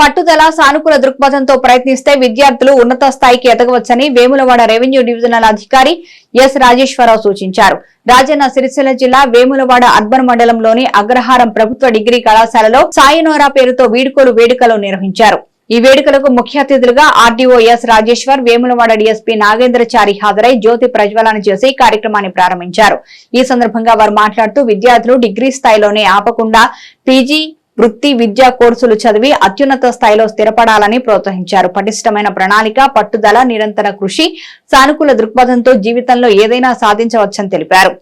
పట్టుదల సానుకూల దృక్పథంతో ప్రయత్నిస్తే విద్యార్థులు ఉన్నత స్థాయికి ఎదగవచ్చని వేములవాడ రెవెన్యూ డివిజనల్ అధికారి ఎస్ రాజేశ్వరరావు సూచించారు. రాజన్న సిరిసిల్ల జిల్లా వేములవాడ అర్బన్ మండలంలోని అగ్రహారం ప్రభుత్వ డిగ్రీ కళాశాలలో సాయినోరా పేరుతో వీడుకోలు వేడుకలు నిర్వహించారు. ఈ వేడుకలకు ముఖ్య అతిథులుగా RDO S Rajeshwar Vemulawada DSP Nagendrachari హాజరై జ్యోతి ప్రజ్వలన చేసి కార్యక్రమాన్ని ప్రారంభించారు. ఈ సందర్భంగా వారు మాట్లాడుతూ విద్యార్థులు డిగ్రీ స్థాయిలోనే ఆపకుండా పీజీ వృత్తి విద్యా కోర్సులు చదివి అత్యున్నత స్థాయిలో స్థిరపడాలని ప్రోత్సహించారు. పటిష్టమైన ప్రణాళిక పట్టుదల నిరంతర కృషి సానుకూల దృక్పథంతో జీవితంలో ఏదైనా సాధించవచ్చని తెలిపారు.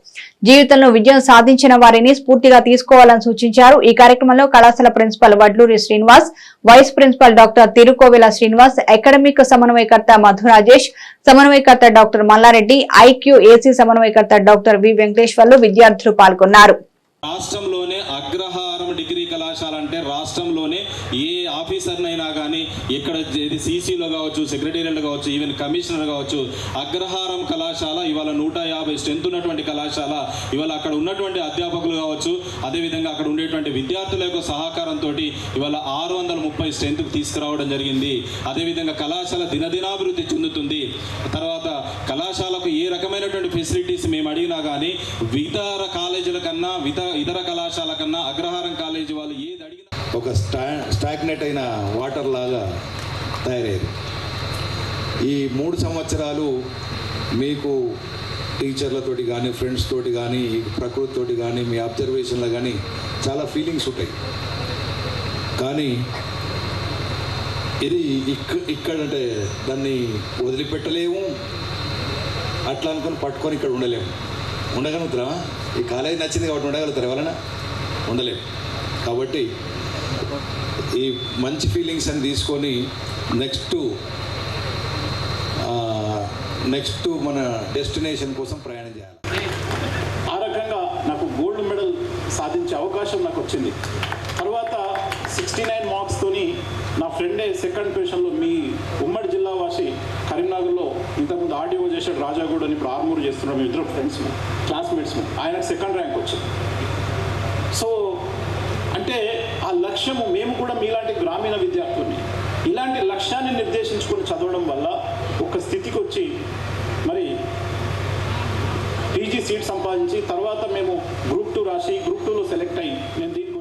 జీవితంలో విజయం సాధించిన వారిని స్ఫూర్తిగా తీసుకోవాలని సూచించారు. ఈ కార్యక్రమంలో కళాశాల principal Vadluri Srinivas vice principal doctor Tirukovela Srinivas academic సమన్వయకర్త మధు రాజేష్ సమన్వయకర్త డాక్టర్ మల్లారెడ్డి ఐక్యూ ఏసీ సమన్వయకర్త డాక్టర్ వి వెంకటేశ్వర్లు విద్యార్థులు పాల్గొన్నారు. రాష్ట్రంలోనే అగ్రహారం డిగ్రీ కళాశాల అంటే రాష్ట్రంలోనే ఏ ఆఫీసర్నైనా కానీ ఇక్కడ ఇది సీసీలో కావచ్చు సెక్రటేరియట్ కావచ్చు ఈవెన్ కమిషనర్ కావచ్చు అగ్రహారం కళాశాల ఇవాళ నూట యాభై స్ట్రెంత్ ఉన్నటువంటి కళాశాల ఇవాళ అక్కడ ఉన్నటువంటి అధ్యాపకులు కావచ్చు అదేవిధంగా అక్కడ ఉండేటువంటి విద్యార్థుల యొక్క సహకారంతో ఇవాళ ఆరు వందల ముప్పై స్ట్రెంత్కి తీసుకురావడం జరిగింది. అదేవిధంగా కళాశాల దినదినాభివృద్ధి చెందుతుంది. తర్వాత కళాశాలకు ఏ రకమైనటువంటి ఫెసిలిటీస్ మేము అడిగినా కానీ ఇతర కాలేజీల కన్నా ఇతర ఇతర కళాశాల కన్నా అగ్రహారం కాలేజీ వాళ్ళు ఏది అడిగినా ఒక స్టా స్టాగ్నెట్ అయిన వాటర్ లాగా తయారయ్యారు. ఈ మూడు సంవత్సరాలు మీకు టీచర్లతోటి కానీ ఫ్రెండ్స్ తోటి కానీ ఈ ప్రకృతితోటి కానీ మీ అబ్జర్వేషన్లో కానీ చాలా ఫీలింగ్స్ ఉంటాయి. కానీ ఇది ఇక్క ఇక్కడంటే దాన్ని వదిలిపెట్టలేము. అట్లా అనుకొని పట్టుకొని ఇక్కడ ఉండలేము. ఉండగలుగుతారా? ఈ కాలేజీ నచ్చింది కాబట్టి ఉండగలుగుతారు ఎవరైనా ఉండలేము కాబట్టి ఈ మంచి ఫీలింగ్స్ అని తీసుకొని నెక్స్ట్ నెక్స్ట్ మన డెస్టినేషన్ కోసం ప్రయాణం చేయాలి. ఆ రకంగా నాకు గోల్డ్ మెడల్ సాధించే అవకాశం నాకు వచ్చింది. తర్వాత సిక్స్టీ నైన్ మార్క్స్తోని నా ఫ్రెండే సెకండ్ పొజిషన్లో మీ ఉమ్మడి జిల్లా వాసి కరీంనగర్లో ఇంతకుముందు ఆర్డీఓ చేసాడు రాజాగూడ్ అని ఇప్పుడు ఆర్మూర్ చేస్తున్నాం ఇద్దరు ఫ్రెండ్స్ క్లాస్మేట్స్ ఆయనకు సెకండ్ ర్యాంక్ వచ్చింది. సో అంటే ఆ లక్ష్యము మేము కూడా మీలాంటి గ్రామీణ విద్యార్థుల్ని ఇలాంటి లక్ష్యాన్ని నిర్దేశించుకొని చదవడం వల్ల ఒక స్థితికి వచ్చి మరి పీజీ సీట్ సంపాదించి తర్వాత మేము గ్రూప్ టూ రాసి గ్రూప్ టూలో సెలెక్ట్ అయ్యి నేను దీనికి